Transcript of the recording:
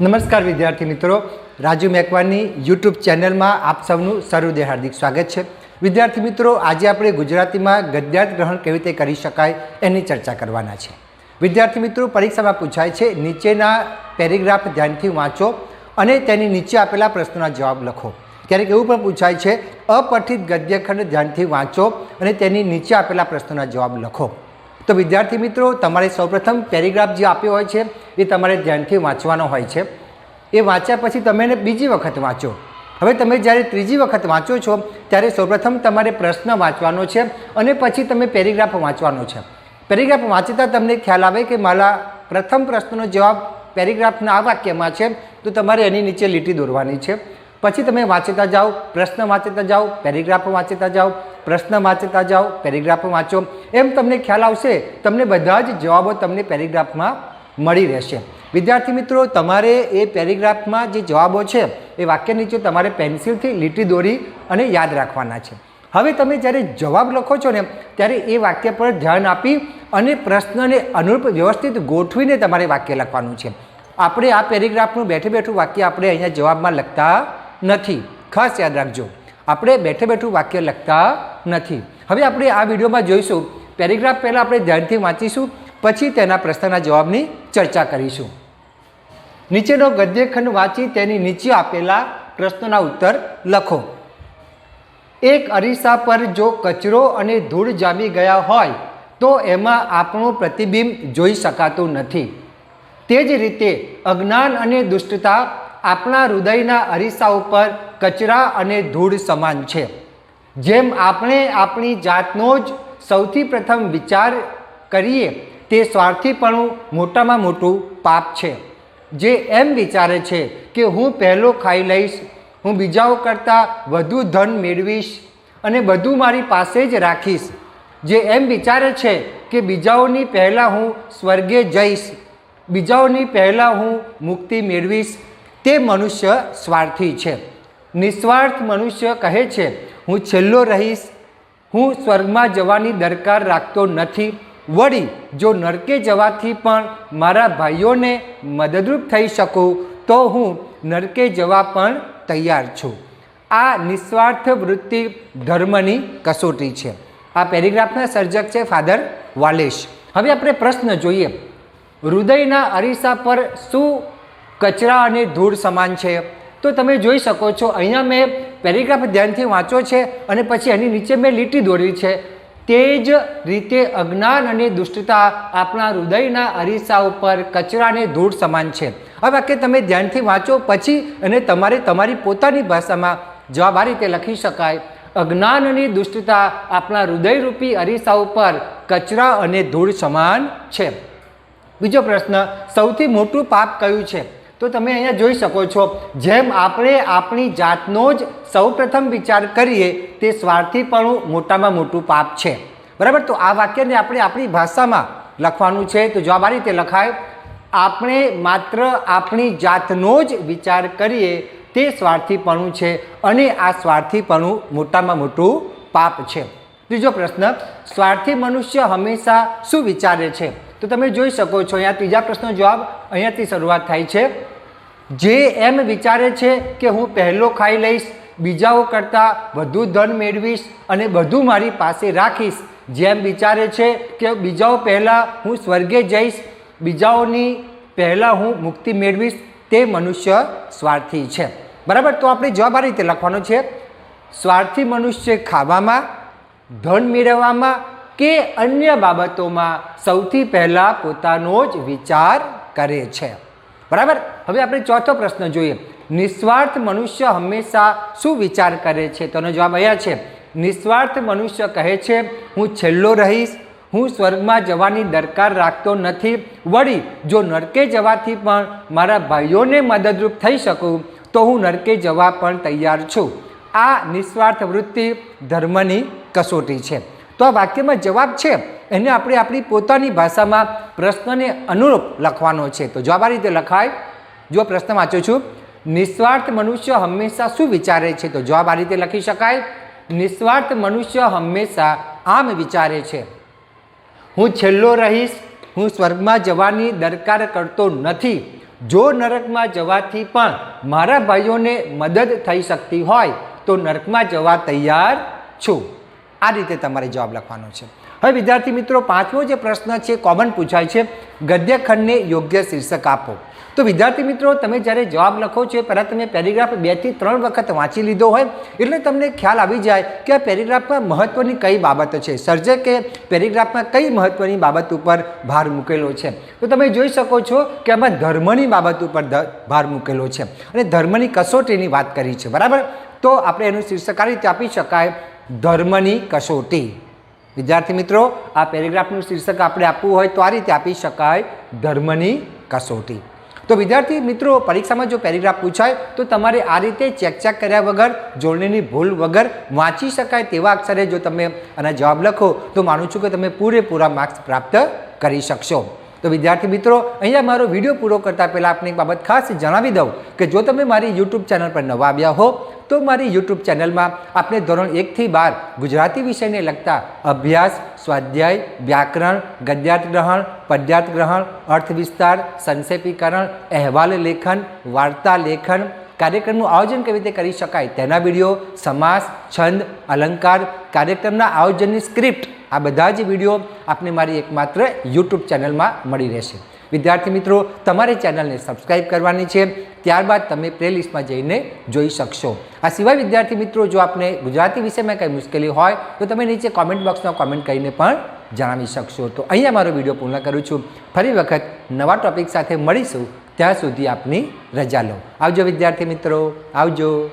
નમસ્કાર વિદ્યાર્થી મિત્રો. રાજુ મેકવાની યુટ્યુબ ચેનલમાં આપ સૌનું સર્વદે હાર્દિક સ્વાગત છે. વિદ્યાર્થી મિત્રો, આજે આપણે ગુજરાતીમાં ગદ્યાર્થ ગ્રહણ કેવી રીતે કરી શકાય એની ચર્ચા કરવાના છે. વિદ્યાર્થી મિત્રો, પરીક્ષામાં પૂછાય છે, નીચેના પેરેગ્રાફ ધ્યાનથી વાંચો અને તેની નીચે આપેલા પ્રશ્નોના જવાબ લખો. ક્યારેક એવું પણ પૂછાય છે, અપઠિત ગદ્યખંડ ધ્યાનથી વાંચો અને તેની નીચે આપેલા પ્રશ્નોના જવાબ લખો. તો વિદ્યાર્થી મિત્રો, તમારે સૌપ્રથમ પેરેગ્રાફ જે આપ્યો હોય છે, એ તમારે ધ્યાનથી વાંચવાનો હોય છે. એ વાંચ્યા પછી તમે એને બીજી વખત વાંચો. હવે તમે જ્યારે ત્રીજી વખત વાંચો છો, ત્યારે સૌપ્રથમ તમારે પ્રશ્ન વાંચવાનો છે અને પછી તમે પેરેગ્રાફ વાંચવાનો છે. પેરેગ્રાફ વાંચતા તમને ખ્યાલ આવે કે મારા પ્રથમ પ્રશ્નનો જવાબ પેરેગ્રાફના આ વાક્યમાં છે, તો તમારે એની નીચે લીટી દોરવાની છે. પછી તમે વાંચતા જાઓ, પ્રશ્ન વાંચતા જાઓ, પેરેગ્રાફ વાંચતા જાઓ પ્રશ્ન વાંચતા જાઓ, પેરેગ્રાફ વાંચો. એમ તમને ખ્યાલ આવશે, તમને બધા જ જવાબો તમને પેરેગ્રાફમાં મળી રહેશે. વિદ્યાર્થી મિત્રો, તમારે એ પેરેગ્રાફમાં જે જવાબો છે, એ વાક્ય નીચે તમારે પેન્સિલથી લીટી દોરી અને યાદ રાખવાના છે. હવે તમે જ્યારે જવાબ લખો છો ને, ત્યારે એ વાક્ય પર ધ્યાન આપી અને પ્રશ્નને અનુરૂપ વ્યવસ્થિત ગોઠવીને તમારે વાક્ય લખવાનું છે. આપણે આ પેરેગ્રાફનું બેઠે બેઠું વાક્ય આપણે અહીંયા જવાબમાં લખતા નથી. ખાસ યાદ રાખજો. આપણે બેઠે બેઠું વાક્ય લખતા નથી. હવે આપણે આ વિડીયોમાં જોઈશું. પેરેગ્રાફ પહેલાં આપણે ધ્યાનથી વાંચીશું, પછી તેના પ્રશ્નના જવાબની ચર્ચા કરીશું. નીચેનો ગદ્યખંડ વાંચી તેની નીચે આપેલા પ્રશ્નોના ઉત્તર લખો. એક અરીસા પર જો કચરો અને ધૂળ જામી ગયા હોય, તો એમાં આપણું પ્રતિબિંબ જોઈ શકાતું નથી. તે જ રીતે અજ્ઞાન અને દુષ્ટતા આપણા હૃદયના અરીસા ઉપર કચરા અને ધૂળ સમાન છે. જેમ આપણે આપણી જાતનો જ સૌથી પ્રથમ વિચાર કરીએ, તે સ્વાર્થીપણું મોટામાં મોટું પાપ છે. જે એમ વિચારે છે કે હું પહેલો ખાઈ લઈશ, હું બીજાઓ કરતાં વધુ ધન મેળવીશ અને બધું મારી પાસે જ રાખીશ. જે એમ વિચારે છે કે બીજાઓની પહેલાં હું સ્વર્ગે જઈશ, બીજાઓની પહેલાં હું મુક્તિ મેળવીશ, તે મનુષ્ય સ્વાર્થી છે. નિસ્વાર્થ મનુષ્ય કહે છે, હું છેલ્લો રહીશ. હું સ્વર્ગમાં જવાની દરકાર રાખતો નથી. વળી, જો નરકે જવાથી પણ મારા ભાઈઓને મદદરૂપ થઈ શકું, તો હું નરકે જવા પણ તૈયાર છું. આ નિસ્વાર્થ વૃત્તિ ધર્મની કસોટી છે. આ પેરેગ્રાફના સર્જક છે ફાધર વાલેશ. હવે આપણે પ્રશ્ન જોઈએ. હૃદયના અરીસા પર શું કચરા અને ધૂળ સમાન છે? તો તમે જોઈ શકો છો, અહીંયા મેં પેરેગ્રાફ ધ્યાનથી વાંચો છે અને પછી એની નીચે મેં લીટી દોરી છે. તે જ રીતે અજ્ઞાન અને દુષ્ટતા આપણા હૃદયના અરીસા ઉપર કચરા અને ધૂળ સમાન છે. આ વાક્ય તમે ધ્યાનથી વાંચો પછી અને તમારે તમારી પોતાની ભાષામાં જવાબ આ રીતે લખી શકાય. અજ્ઞાન અને દુષ્ટતા આપણા હૃદયરૂપી અરીસા ઉપર કચરા અને ધૂળ સમાન છે. બીજો પ્રશ્ન, સૌથી મોટું પાપ કયું છે? તો તમે અહીંયા જોઈ શકો છો, જેમ આપણે આપણી જાતનો જ સૌપ્રથમ વિચાર કરીએ, તે સ્વાર્થીપણું મોટામાં મોટું પાપ છે. બરાબર? તો આ વાક્યને આપણે આપણી ભાષામાં લખવાનું છે. તો જવાબ આ રીતે લખાય, આપણે માત્ર આપણી જાતનો જ વિચાર કરીએ, તે સ્વાર્થીપણું છે અને આ સ્વાર્થીપણું મોટામાં મોટું પાપ છે. ત્રીજો પ્રશ્ન, સ્વાર્થી મનુષ્ય હંમેશા શું વિચારે છે? તો તમે જોઈ શકો છો, અહીંયા ત્રીજા પ્રશ્નનો જવાબ અહીંયાથી શરૂઆત થાય છે. જે એમ વિચારે છે કે હું પહેલો ખાઈ લઈશ, બીજાઓ કરતાં વધુ ધન મેળવીશ અને બધું મારી પાસે રાખીશ. જેમ વિચારે છે કે બીજાઓ પહેલાં હું સ્વર્ગે જઈશ, બીજાઓની પહેલાં હું મુક્તિ મેળવીશ, તે મનુષ્ય સ્વાર્થી છે. બરાબર? તો આપણે જવાબ આ રીતે લખવાનો છે. સ્વાર્થી મનુષ્ય ખાવામાં, ધન મેળવવામાં કે અન્ય બાબતોમાં સૌથી પહેલાં પોતાનો જ વિચાર કરે છે. બરાબર? હવે આપણે ચોથો પ્રશ્ન જોઈએ. નિસ્વાર્થ મનુષ્ય હંમેશા શું વિચાર કરે છે? તેનો જવાબ અહીંયા છે. નિસ્વાર્થ મનુષ્ય કહે છે, હું છેલ્લો રહીશ, હું સ્વર્ગમાં જવાની દરકાર રાખતો નથી. વળી, જો નરકે જવાથી પણ મારા ભાઈઓને મદદરૂપ થઈ શકું, તો હું નરકે જવા પણ તૈયાર છું. આ નિસ્વાર્થ વૃત્તિ ધર્મની કસોટી છે. તો આ વાક્યમાં જવાબ છે, એને આપણે આપણી પોતાની ભાષામાં પ્રશ્નને અનુરૂપ લખવાનો છે. તો જવાબ આ રીતે લખાય. જો પ્રશ્ન વાંચું છું, નિસ્વાર્થ મનુષ્ય હંમેશા શું વિચારે છે? તો જવાબ આ રીતે લખી શકાય. નિસ્વાર્થ મનુષ્ય હંમેશા આમ વિચારે છે. હું છેલ્લો રહીશ, હું સ્વર્ગમાં જવાની દરકાર કરતો નથી. જો નરકમાં જવાથી પણ મારા ભાઈઓને મદદ થઈ શકતી હોય, તો નરકમાં જવા તૈયાર છું. આ રીતે તમારે જવાબ લખવાનો છે. હવે વિદ્યાર્થી મિત્રો, પાંચમો જે પ્રશ્ન છે કોમન પૂછાય છે. ગદ્યખંડને યોગ્ય શીર્ષક આપો. તો વિદ્યાર્થી મિત્રો, તમે જ્યારે જવાબ લખો છો પહેલાં તમે પેરેગ્રાફ બેથી ત્રણ વખત વાંચી લીધો હોય, એટલે તમને ખ્યાલ આવી જાય કે આ પેરેગ્રાફમાં મહત્ત્વની કઈ બાબતો છે. સર્જકે પેરેગ્રાફમાં કઈ મહત્ત્વની બાબત ઉપર ભાર મૂકેલો છે. તો તમે જોઈ શકો છો કે આમાં ધર્મની બાબત ઉપર ભાર મૂકેલો છે. અને ધર્મની કસોટીની વાત કરી છે. બરાબર? તો આપણે એનું શીર્ષક આ રીતે આપી શકાય. ધર્મની કસોટી. વિદ્યાર્થી મિત્રો, આ પેરેગ્રાફનું શીર્ષક આપણે આપવું હોય તો આ રીતે આપી શકાય, ધર્મની કસોટી. તો વિદ્યાર્થી મિત્રો, પરીક્ષામાં જો પેરેગ્રાફ પૂછાય, તો તમારે આ રીતે ચેક ચેક કર્યા વગર, જોડણીની ભૂલ વગર વાંચી શકાય તેવા અક્ષરે જો તમે આના જવાબ લખો, તો માનું છું કે તમે પૂરેપૂરા માર્ક્સ પ્રાપ્ત કરી શકશો. તો વિદ્યાર્થી મિત્રો, અહીંયા મારો વીડિયો પૂરો કરતાં પહેલાં આપને એક બાબત ખાસ જણાવી દઉં કે જો તમે મારી યુટ્યુબ ચેનલ પર નવા આવ્યા હો, તો મારી યુટ્યુબ ચેનલમાં આપણે ધોરણ એકથી બાર ગુજરાતી વિષયને લગતા અભ્યાસ, સ્વાધ્યાય, વ્યાકરણ, ગદ્યાર્થ ગ્રહણ, પદ્યાર્થ ગ્રહણ અર્થ વિસ્તાર સંક્ષેપીકરણ, અહેવાલ લેખન, વાર્તા લેખન કાર્યક્રમનું આયોજન કેવી રીતે કરી શકાય તેના વીડિયો, સમાસ, છંદ, અલંકાર, કાર્યક્રમના આયોજનની સ્ક્રિપ્ટ, આ બધા જ વીડિયો આપને મારી એકમાત્ર યુટ્યુબ ચેનલમાં મળી રહેશે. વિદ્યાર્થી મિત્રો, તમારે ચેનલને સબસ્ક્રાઇબ કરવાની છે, ત્યારબાદ તમે પ્લેલિસ્ટમાં જઈને જોઈ શકશો. આ સિવાય વિદ્યાર્થી મિત્રો, જો આપને ગુજરાતી વિષયમાં કંઈ મુશ્કેલી હોય, તો તમે નીચે કોમેન્ટ બોક્સમાં કોમેન્ટ કરીને પણ જણાવી શકશો. તો અહીંયા મારો વીડિયો પૂર્ણ કરું છું. ફરી વખત નવા ટોપિક સાથે મળીશું. ત્યાં સુધી આપની રજા લો. આવજો વિદ્યાર્થી મિત્રો આવજો.